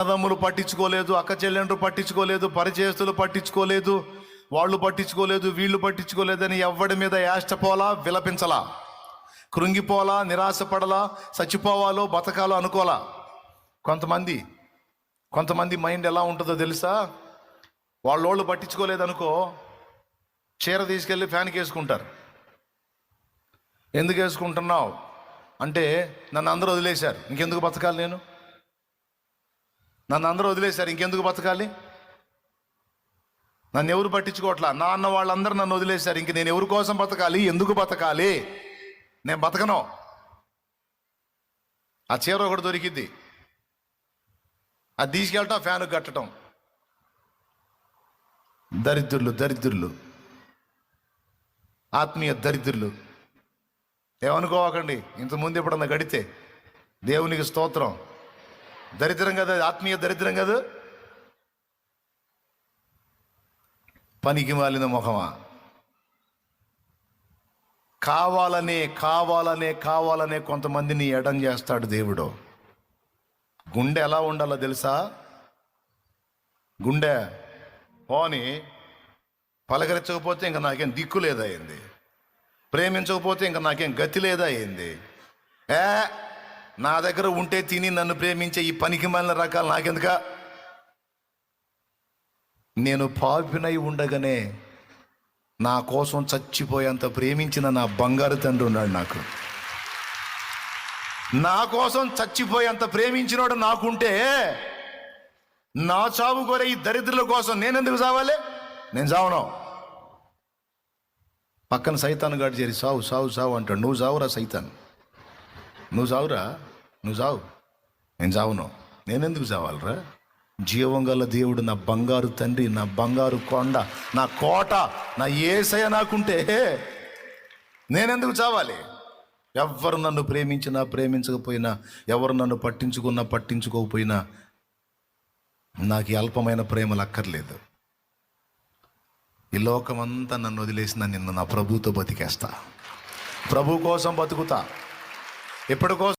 అన్నదమ్ములు పట్టించుకోలేదు అక్క చెల్లెండ్రు పట్టించుకోలేదు పరిచయస్తులు పట్టించుకోలేదు వాళ్ళు పట్టించుకోలేదు వీళ్ళు పట్టించుకోలేదని ఎవ్వడి మీద యాష్టపోలా విలపించలా. కృంగిపోలా నిరాశపడలా చచ్చిపోవాలో బతకాలో అనుకోలా కొంతమంది కొంతమంది మైండ్ ఎలా ఉంటుందో తెలుసా? వాళ్ళోళ్ళు పట్టించుకోలేదనుకో చీర తీసుకెళ్ళి ఫ్యాన్కి వేసుకుంటారు. ఎందుకు వేసుకుంటున్నావు? అంటే నన్ను అందరూ వదిలేశారు. ఇంకెందుకు బతకాలి నేను? నన్ను అందరూ వదిలేశారు ఇంకెందుకు బతకాలి? నన్ను ఎవరు పట్టించుకోవట్లా? నా అన్న వాళ్ళందరూ నన్ను వదిలేశారు ఇంక నేను ఎవరి కోసం బతకాలి? ఎందుకు బతకాలి? నేను బతకను. ఆ చీర ఒకటి దొరికిద్ది. అది తీసుకెళ్ళటం ఫ్యాన్ కట్టడం. దరిద్రులు దరిద్రులు. ఆత్మీయ దరిద్రులు. ఏమనుకోవకండి ఇంతకుముందు ఎప్పుడన్నా గడితే దేవునికి స్తోత్రం. దరిద్రం కదా ఆత్మీయ దరిద్రం కదా? పనికి మాలిన ముఖమా కావాలనే కావాలనే కావాలనే కొంతమందిని ఎడం చేస్తాడు దేవుడు. గుండె ఎలా ఉండాలో తెలుసా? గుండె పోని పలకరించకపోతే ఇంకా నాకేం దిక్కు లేదా అయింది ప్రేమించకపోతే ఇంకా నాకేం గతి లేదా అయింది ఏ? నా దగ్గర ఉంటే తిని నన్ను ప్రేమించే ఈ పనికి మాలిన రకాలు నాకెందుక? నేను పాపినై ఉండగానే నా కోసం చచ్చిపోయేంత ప్రేమించిన నా బంగారు తండ్రి ఉన్నాడు నాకు. నా కోసం చచ్చిపోయేంత ప్రేమించినోడు నాకుంటే నా చావు కోరే ఈ దరిద్రుల కోసం నేనెందుకు చావాలి? నేను చావను. పక్కన సైతాన్ గాడు చేరి సావు సావు సావు అంటాడు. నువ్వు చావురా సైతాన్. నువ్వు చావురా? నువ్వు చావు నేను చావును నేనెందుకు చావాలరా జీవం గల దేవుడు నా బంగారు తండ్రి నా బంగారు కొండ నా కోట నా ఏసయ నాకుంటే నేనెందుకు చావాలి ఎవరు నన్ను ప్రేమించినా ప్రేమించకపోయినా ఎవరు నన్ను పట్టించుకున్నా పట్టించుకోకపోయినా నాకు అల్పమైన ప్రేమలు అక్కర్లేదు. ఈ లోకమంతా నన్ను వదిలేసిన నిన్ను నా ప్రభుతో బతికేస్తా. ప్రభు కోసం బతుకుతా. ఎప్పటి కోసం